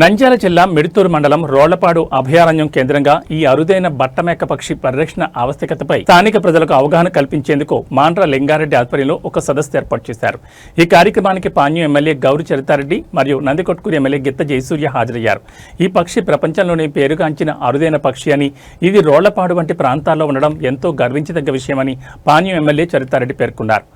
నంద్యాల జిల్లా మిడుతూరు మండలం రోళ్ళపాడు అభయారణ్యం కేంద్రంగా ఈ అరుదైన బట్టమేక పక్షి పరిరక్షణ ఆవశ్యకతపై స్థానిక ప్రజలకు అవగాహన కల్పించేందుకు మాండ్ర లింగారెడ్డి ఆధ్వర్యంలో ఒక సదస్సు ఏర్పాటు చేశారు. ఈ కార్యక్రమానికి పాణ్యం ఎమ్మెల్యే గౌరి చరితారెడ్డి మరియు నందికొట్కూరు ఎమ్మెల్యే గిత్త జయసూర్య హాజరయ్యారు. ఈ పక్షి ప్రపంచంలోనే పేరుగాంచిన అరుదైన పక్షి అని ఇది రోళ్ళపాడు వంటి ప్రాంతాల్లో ఉండడం ఎంతో గర్వించదగ్గ విషయమని పాణ్యం ఎమ్మెల్యే చరితారెడ్డి పేర్కొన్నారు.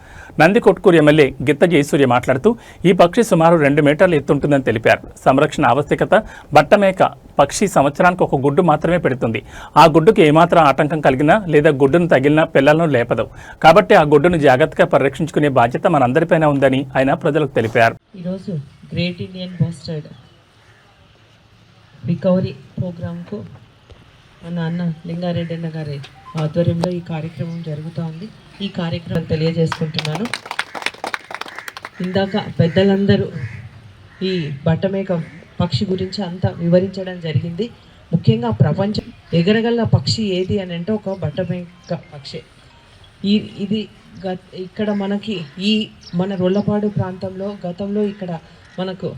నందికొట్కూరు ఎమ్మెల్యే గిత్త జయసూర్య మాట్లాడుతూ ఈ పక్షి సుమారు రెండు మీటర్లు ఎత్తుంటుందని తెలిపారు. సంరక్షణ ఆవశ్యకత బట్టమేక పక్షి సంవత్సరానికి ఒక గుడ్డు మాత్రమే పెడుతుంది. ఆ గుడ్డుకు ఏమాత్రం ఆటంకం కలిగినా లేదా గుడ్డును తగిలినా పిల్లలను లేపదు. కాబట్టి ఆ గుడ్డును జాగ్రత్తగా పరిరక్షించుకునే బాధ్యత మనందరిపైన ఉందని ఆయన ప్రజలకు తెలిపారు. ఈరోజు గ్రేట్ ఇండియన్ రికవరీ ప్రోగ్రాంకు మన అన్న లింగారెడ్డి అన్న గారి ఆధ్వర్యంలో ఈ కార్యక్రమం జరుగుతూ ఉంది ఈ కార్యక్రమం తెలియజేసుకుంటున్నాను. ఇందాక పెద్దలందరూ ఈ బట్టమేక పక్షి గురించి అంత వివరించడం జరిగింది. ముఖ్యంగా ప్రపంచం ఎగరగల పక్షి ఏది అని అంటే ఒక బట్టమేక పక్షి. ఈ ఇది గత ఇక్కడ మనకి ఈ మన రొల్లపాడు ప్రాంతంలో గతంలో ఇక్కడ మనకు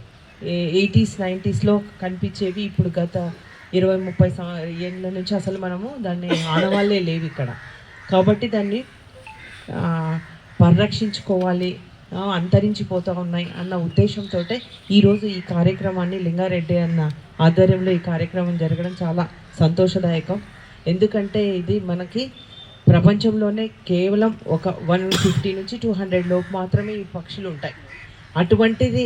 ఎయిటీస్ నైంటీస్లో కనిపించేవి ఇప్పుడు గత ఇరవై ముప్పై సం ఏళ్ళ నుంచి అసలు మనము దాన్ని ఆనవాళ్ళే లేవు ఇక్కడ. కాబట్టి దాన్ని పరిరక్షించుకోవాలి అంతరించిపోతూ ఉన్నాయి అన్న ఉద్దేశంతో ఈరోజు ఈ కార్యక్రమాన్ని లింగారెడ్డి అన్న ఆధ్వర్యంలో ఈ కార్యక్రమం జరగడం చాలా సంతోషదాయకం. ఎందుకంటే ఇది మనకి ప్రపంచంలోనే కేవలం ఒక వన్ ఫిఫ్టీ నుంచి టూ హండ్రెడ్ లోపు మాత్రమే ఈ పక్షులు ఉంటాయి. అటువంటిది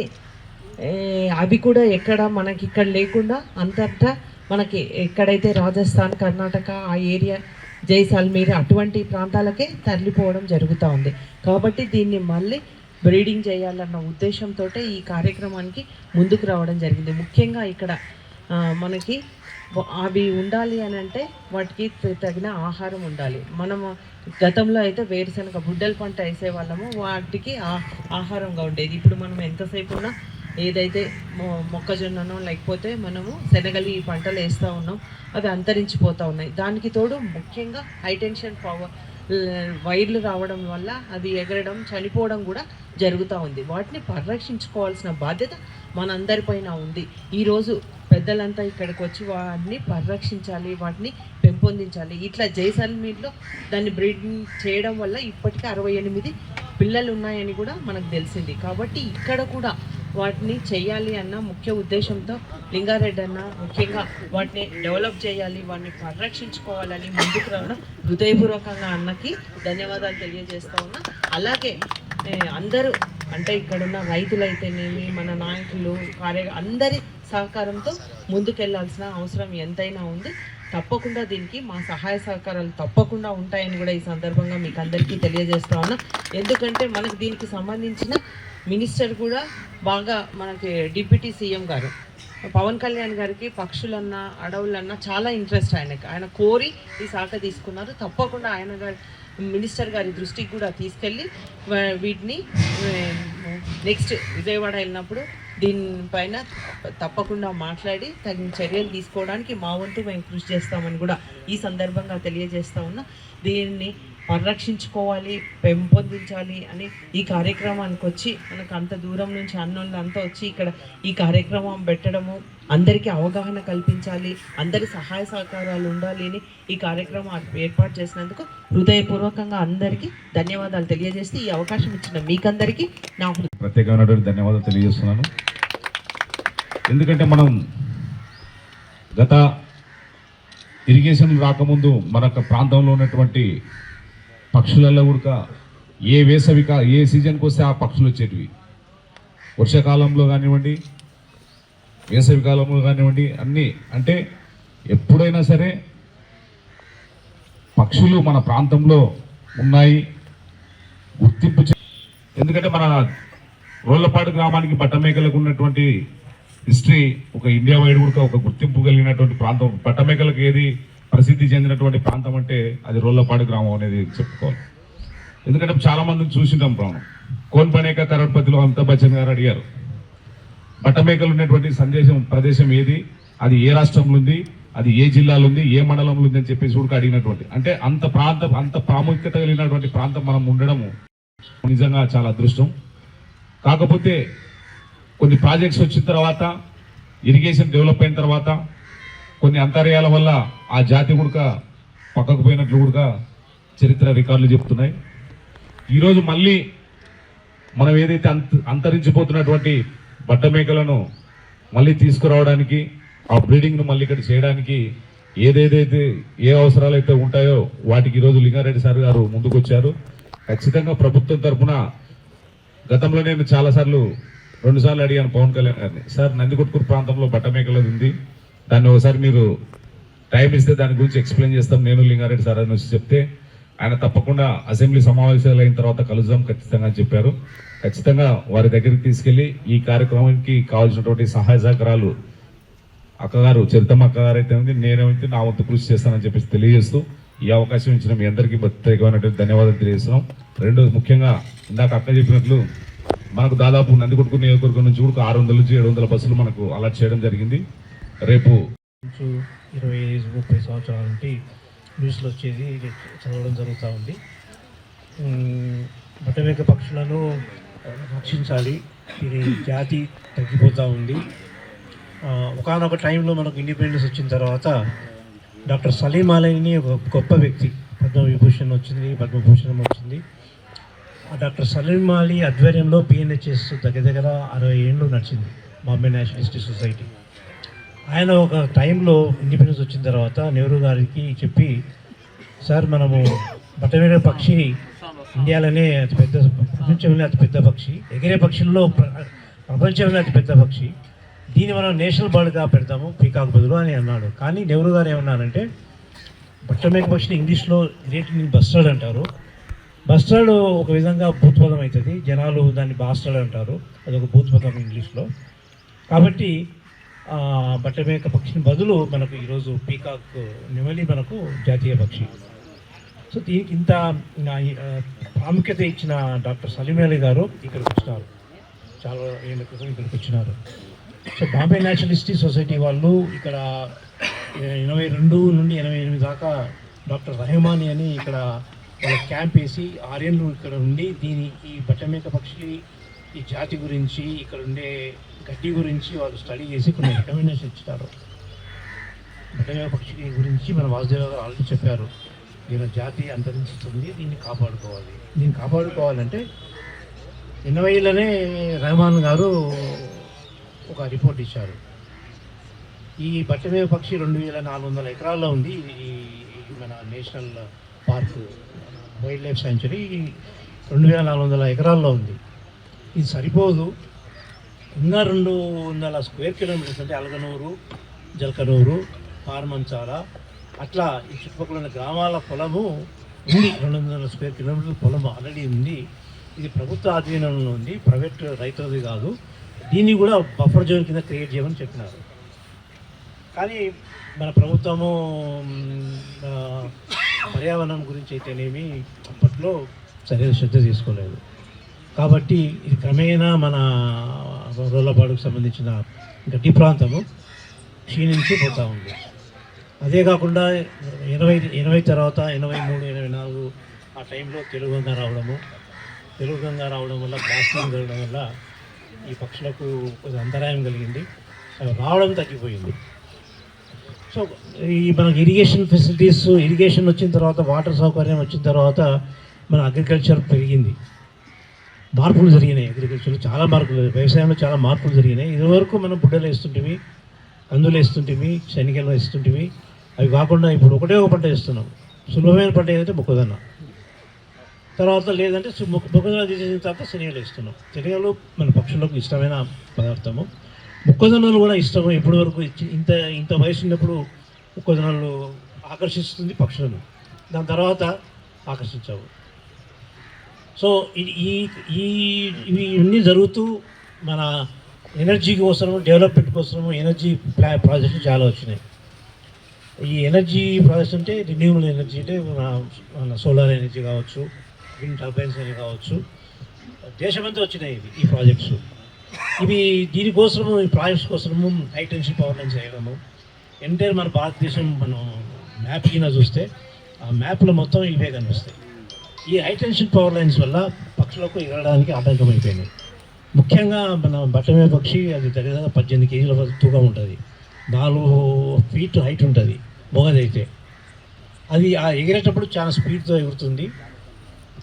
అవి కూడా ఎక్కడ మనకి ఇక్కడ లేకుండా అంతటా మనకి ఎక్కడైతే రాజస్థాన్ కర్ణాటక ఆ ఏరియా జైసల్మీర్ అటువంటి ప్రాంతాలకే తరలిపోవడం జరుగుతూ ఉంది. కాబట్టి దీన్ని మళ్ళీ బ్రీడింగ్ చేయాలన్న ఉద్దేశంతో ఈ కార్యక్రమానికి ముందుకు రావడం జరిగింది. ముఖ్యంగా ఇక్కడ మనకి అవి ఉండాలి అని అంటే వాటికి తగిన ఆహారం ఉండాలి. మనము గతంలో అయితే వేరుశనగ బుడ్డల పంట వేసే వాళ్ళము వాటికి ఆహారంగా ఉండేది. ఇప్పుడు మనం ఎంతసేపు ఉన్నా ఏదైతే మొ- మొక్కజొన్ననో లేకపోతే మనము శనగలు ఈ పంటలు వేస్తూ ఉన్నాం అవి అంతరించిపోతూ ఉన్నాయి. దానికి తోడు ముఖ్యంగా హైటెన్షన్ పవర్ వైర్లు రావడం వల్ల అది ఎగరడం చనిపోవడం కూడా జరుగుతూ ఉంది. వాటిని పరిరక్షించుకోవాల్సిన బాధ్యత మనందరిపైన ఉంది. ఈరోజు పెద్దలంతా ఇక్కడికి వచ్చి వాటిని పరిరక్షించాలి వాటిని పెంపొందించాలి. ఇట్లా జైసల్మీర్లో దాన్ని బ్రీడింగ్ చేయడం వల్ల ఇప్పటికీ అరవై ఎనిమిది పిల్లలు ఉన్నాయని కూడా మనకు తెలిసింది. కాబట్టి ఇక్కడ కూడా వాటిని చేయాలి అన్న ముఖ్య ఉద్దేశంతో లింగారెడ్డి అన్న ముఖ్యంగా వాటిని డెవలప్ చేయాలి వాటిని పరిరక్షించుకోవాలని ముందుకు రావడం హృదయపూర్వకంగా అన్నకి ధన్యవాదాలు తెలియజేస్తా ఉన్నా. అలాగే అందరూ అంటే ఇక్కడున్న రైతులైతేనేమి మన నాయకులు కార్య అందరి సహకారంతో ముందుకెళ్ళాల్సిన అవసరం ఎంతైనా ఉంది. తప్పకుండా దీనికి మా సహాయ సహకారాలు తప్పకుండా ఉంటాయని కూడా ఈ సందర్భంగా మీకు అందరికీ తెలియజేస్తా ఉన్నా. ఎందుకంటే మనకు దీనికి సంబంధించిన మినిస్టర్ కూడా బాగా మనకి డిప్యూటీ సీఎం గారు. పవన్ కళ్యాణ్ గారికి పక్షులన్నా అడవులన్నా చాలా ఇంట్రెస్ట్ ఆయనకి. ఆయన కోరి ఈ శాఖ తీసుకున్నారు. తప్పకుండా ఆయన గారి మినిస్టర్ గారి దృష్టికి కూడా తీసుకెళ్ళి వీటిని నెక్స్ట్ విజయవాడ వెళ్ళినప్పుడు దీనిపైన తప్పకుండా మాట్లాడి తగిన చర్యలు తీసుకోవడానికి మా వంతు మేము కృషి చేస్తామని కూడా ఈ సందర్భంగా తెలియజేస్తా ఉన్నా. దీన్ని పరిరక్షించుకోవాలి పెంపొందించాలి అని ఈ కార్యక్రమానికి వచ్చి మనకు అంత దూరం నుంచి అన్నోళ్ళు అంతా వచ్చి ఇక్కడ ఈ కార్యక్రమం పెట్టడము అందరికీ అవగాహన కల్పించాలి అందరి సహాయ సహకారాలు ఉండాలి అని ఈ కార్యక్రమం ఏర్పాటు చేసినందుకు హృదయపూర్వకంగా అందరికీ ధన్యవాదాలు తెలియజేస్తే ఈ అవకాశం ఇచ్చిన మీకందరికీ నా ప్రత్యేకంగా ప్రత్యేకమైనటువంటి ధన్యవాదాలు తెలియజేస్తున్నాను. ఎందుకంటే మనం గత ఇరిగేషన్ రాకముందు మన ప్రాంతంలో ఉన్నటువంటి పక్షులలో ఉడక ఏ వేసవి కా ఏ సీజన్కి వస్తే ఆ పక్షులు వచ్చేటివి? వర్షాకాలంలో కానివ్వండి వేసవి కాలంలో కానివ్వండి అన్నీ అంటే ఎప్పుడైనా సరే పక్షులు మన ప్రాంతంలో ఉన్నాయి. గుర్తింపు చే- ఎందుకంటే మన రోళ్ళపాడు గ్రామానికి పట్టమేకలకు ఉన్నటువంటి హిస్టరీ ఒక ఇండియా వైడ్ కూడా ఒక గుర్తింపు కలిగినటువంటి ప్రాంతం. పట్టమేకలకు ఏది ప్రసిద్ధి చెందినటువంటి ప్రాంతం అంటే అది రోళ్ళపాడు గ్రామం అనేది చెప్పుకోవాలి. ఎందుకంటే చాలా మందిని చూసింటాం ప్రాణం కోన్పనేక కరోడ్పతిలో అమితాబ్ బచ్చన్ గారు అడిగారు. బట్టమేకలు ఉన్నటువంటి సందేశం ప్రదేశం ఏది? అది ఏ రాష్ట్రంలో ఉంది? అది ఏ జిల్లాలో ఉంది? ఏ మండలంలో ఉంది అని చెప్పేసి కూడా అడిగినటువంటి. అంటే అంత ప్రాంతం అంత ప్రాముఖ్యత కలిగినటువంటి ప్రాంతం మనం ఉండడము నిజంగా చాలా అదృష్టం. కాకపోతే కొన్ని ప్రాజెక్ట్స్ వచ్చిన తర్వాత ఇరిగేషన్ డెవలప్ అయిన తర్వాత కొన్ని అంతర్యాల వల్ల ఆ జాతి గుడక పక్కకు పోయినట్లు కూడా చరిత్ర రికార్డులు చెప్తున్నాయి. ఈరోజు మళ్ళీ మనం ఏదైతే అంత అంతరించిపోతున్నటువంటి బట్ట మేకలను మళ్ళీ తీసుకురావడానికి ఆ బ్రీడింగ్ను మళ్ళీ ఇక్కడ చేయడానికి ఏదేదైతే ఏ అవసరాలు అయితే ఉంటాయో వాటికి ఈరోజు లింగారెడ్డి సార్ గారు ముందుకొచ్చారు. ఖచ్చితంగా ప్రభుత్వం తరఫున గతంలో నేను చాలాసార్లు రెండుసార్లు అడిగాను పవన్ కళ్యాణ్ గారిని సార్ నందికొట్కూరు ప్రాంతంలో బట్టమేకలది ఉంది. దాన్ని ఒకసారి మీరు టైం ఇస్తే దాని గురించి ఎక్స్ప్లెయిన్ చేస్తాం. నేను లింగారెడ్డి సార్ అని వచ్చి చెప్తే ఆయన తప్పకుండా అసెంబ్లీ సమావేశాలు అయిన తర్వాత కలుద్దాం ఖచ్చితంగా అని చెప్పారు. ఖచ్చితంగా వారి దగ్గరికి తీసుకెళ్ళి ఈ కార్యక్రమానికి కావాల్సినటువంటి సహాయ సహకారాలు అక్కగారు చరితమ్మ అక్కగారు అయితే ఉంది నేనేమైతే నా వంతు కృషి చేస్తానని చెప్పేసి తెలియజేస్తూ ఈ అవకాశం ఇచ్చిన మీ అందరికీ ప్రత్యేకమైనటువంటి ధన్యవాదాలు తెలియజేస్తున్నాం. రెండు ముఖ్యంగా ఇందాక అక్క చెప్పినట్లు మనకు దాదాపు నందికొట్టుకు నియోజకవర్గం నుంచి కూడా ఆరు వందల నుంచి ఏడు వందల బస్సులు మనకు అలర్ట్ చేయడం జరిగింది. రేపు నుంచి ఇరవై ఐదు ముప్పై సంవత్సరాల నుండి న్యూస్లో వచ్చేది చదవడం జరుగుతూ ఉంది. బట్టమేక పక్షులను రక్షించాలి. ఇది జాతి తగ్గిపోతూ ఉంది. ఒకనొక టైంలో మనకు ఇండిపెండెన్స్ వచ్చిన తర్వాత డాక్టర్ సలీం అలైని ఒక గొప్ప వ్యక్తి పద్మవిభూషణ్ వచ్చింది పద్మభూషణం వచ్చింది. డాక్టర్ సలీం అలీ ఆధ్వర్యంలో పిఎన్హెచ్ఎస్ దగ్గర దగ్గర అరవై ఏళ్ళు నడిచింది బాంబే నేషనలిస్ట్ సొసైటీ. ఆయన ఒక టైంలో ఇండిపెండెన్స్ వచ్చిన తర్వాత నెహ్రూ గారికి చెప్పి సార్ మనము బట్టవేడ పక్షి ఇండియాలోనే అతి పెద్ద ప్రపంచంలోనే అతి పెద్ద పక్షి ఎగిరే పక్షుల్లో ప్ర- ప్రపంచంలోనే అతిపెద్ద పక్షి. దీన్ని మనం నేషనల్ బర్డ్గా పెడతాము పీకాక్ బదులు అని అన్నాడు. కానీ నెహ్రూ గారు ఏమన్నారంటే బట్టమేక పక్షిని ఇంగ్లీష్లో గ్రేట్ బస్టర్డ్ అంటారు. బస్టర్డ్ ఒక విధంగా భూత్పదం అవుతుంది. జనాలు దాన్ని బాస్టర్డ్ అంటారు. అది ఒక భూత్పదం ఇంగ్లీష్లో. కాబట్టి బట్టమేక పక్షిని బదులు మనకు ఈరోజు పీకాక్ నెమలి మనకు జాతీయ పక్షి. సో దీనికి ఇంత ప్రాముఖ్యత ఇచ్చిన డాక్టర్ సలీమేలి గారు ఇక్కడికి వచ్చినారు చాలా ఏళ్ళ క్రితం ఇక్కడికి వచ్చినారు. సో బాంబే నేషనలిస్టీ సొసైటీ వాళ్ళు ఇక్కడ ఎనభై రెండు నుండి ఎనభై ఎనిమిది దాకా డాక్టర్ రహమాని అని ఇక్కడ వాళ్ళ క్యాంప్ వేసి ఆర్యన్లు ఇక్కడ ఉండి దీని ఈ బట్టమేక పక్షి ఈ జాతి గురించి ఇక్కడ ఉండే గడ్డి గురించి వాళ్ళు స్టడీ చేసి కొన్ని రికమెండేషన్ ఇచ్చారు బట్టమేక పక్షి గురించి మన వాసుదేవ గారు ఆల్రెడీ చెప్పారు. దీని జాతి అంతరించుతుంది దీన్ని కాపాడుకోవాలి. దీన్ని కాపాడుకోవాలంటే ఎనభైలోనే రెహమాన్ గారు ఒక రిపోర్ట్ ఇచ్చారు. ఈ బట్టమేవ పక్షి రెండు వేల నాలుగు వందల ఎకరాల్లో ఉంది. ఈ మన national park wildlife sanctuary రెండు వేల నాలుగు వందల ఎకరాల్లో ఉంది. ఇది సరిపోదు. ఇంకా రెండు వందల స్క్వేర్ కిలోమీటర్స్ అంటే అలగనూరు జలకనూరు పార్మంచాల. అట్లా ఈ చుట్టుపక్కల ఉన్న గ్రామాల పొలము ఉంది. రెండు వందల స్క్వేర్ కిలోమీటర్ల పొలం ఆల్రెడీ ఉంది. ఇది ప్రభుత్వ ఆధీనంలో ఉంది. ప్రైవేట్ రైతులది కాదు. దీన్ని కూడా బఫర్ జోన్ కింద క్రియేట్ చేయమని చెప్పినారు. కానీ మన ప్రభుత్వము పర్యావరణం గురించి అయితేనేమి అప్పట్లో సరైన శ్రద్ధ తీసుకోలేదు. కాబట్టి ఇది క్రమేణా మన రోలపాడుకు సంబంధించిన గడ్డి ప్రాంతము. క్షీణించి పోతూ ఉంది. అదే కాకుండా ఎనభై ఎనభై తర్వాత ఎనభై మూడు ఎనభై నాలుగు ఆ టైంలో తెలుగు గంగ రావడము. తెలుగు గంగ రావడం వల్ల బ్లాస్టింగ్ జరగడం వల్ల ఈ పక్షులకు కొంచెం అంతరాయం కలిగింది. రావడం తగ్గిపోయింది. సో ఈ మనకి ఇరిగేషన్ ఫెసిలిటీస్ ఇరిగేషన్ వచ్చిన తర్వాత వాటర్ సౌకర్యం వచ్చిన తర్వాత మన అగ్రికల్చర్ పెరిగింది. మార్పులు జరిగినాయి. అగ్రికల్చర్లో చాలా మార్పులు వ్యవసాయంలో చాలా మార్పులు జరిగినాయి. ఇదివరకు మనం బుడ్డలు వేస్తుంటివి కందులు వేస్తుంటివి శనికలు వేస్తుంటివి అవి కాకుండా ఇప్పుడు ఒకటే ఒక పంట వేస్తున్నాం. సులభమైన పంట ఏదంటే మొక్కజొన్న. తర్వాత లేదంటే మొక్క మొక్కజొన్న తీసేసిన తర్వాత శనగలు వేస్తున్నాం. శనగలు మన పక్షులకు ఇష్టమైన పదార్థము. మొక్కజొన్నలు కూడా ఇష్టం ఇప్పటి వరకు ఇంత ఇంత వయసు ఉన్నప్పుడు మొక్కజొన్నలు ఆకర్షిస్తుంది పక్షులను. దాని తర్వాత ఆకర్షించవు. సో ఈ ఈ ఇవి ఇవన్నీ జరుగుతూ మన ఎనర్జీ కోసము డెవలప్మెంట్ కోసము ఎనర్జీ ప్లా ప్రాజెక్టులు చాలా వచ్చినాయి. ఈ ఎనర్జీ ప్రాజెక్ట్స్ అంటే రిన్యూవబుల్ ఎనర్జీ అంటే మన మన సోలార్ ఎనర్జీ కావచ్చు విండ్ టర్బైన్స్ అని కావచ్చు. దేశమంతా వచ్చినాయి ఇవి ఈ ప్రాజెక్ట్స్. ఇవి దీనికోసము ఈ ప్రాజెక్ట్స్ కోసము హై టెన్షన్ పవర్ లైన్స్ వేయడము ఎంటైర్ మన భారతదేశం మనం మ్యాప్ కింద చూస్తే ఆ మ్యాప్లో మొత్తం ఇవే కనిపిస్తాయి. ఈ హైటెన్షన్ పవర్ లైన్స్ వల్ల పక్షులకు ఎగరడానికి ఆటంకం అయిపోయింది ముఖ్యంగా మన బట్టమే పక్షి అది దగ్గర పద్దెనిమిది కేజీల తూగా ఉంటుంది. నాలుగు ఫీట్ హైట్ ఉంటుంది మొగదైతే. అది ఆ ఎగిరేటప్పుడు చాలా స్పీడ్తో ఎగురుతుంది.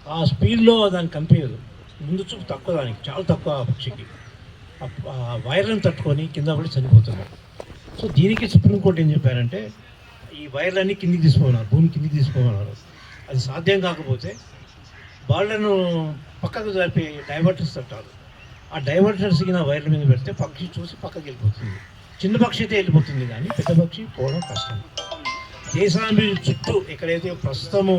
ఆ స్పీడ్లో దానికి కంపేరు ముందు చూపు తక్కువ దానికి చాలా తక్కువ ఆ పక్షికి. ఆ- వైర్లను తట్టుకొని కింద పడి చనిపోతుంది. సో దీనికి సుప్రీంకోర్టు ఏం చెప్పారంటే ఈ వైర్లన్నీ కిందికి తీసుకోమన్నారు భూమి కిందికి తీసుకోమన్నారు అది సాధ్యం కాకపోతే వాళ్ళను పక్కకు జరిపి డైవర్టర్స్ అంటారు. ఆ డైవర్టర్స్ కింద వైర్ల మీద పెడితే పక్షి చూసి పక్కకి వెళ్ళిపోతుంది. చిన్న పక్షి అయితే వెళ్ళిపోతుంది కానీ పెద్ద పక్షి పోవడం కష్టం. దేశాభివృద్ధి చుట్టూ ఎక్కడైతే ప్రస్తుతము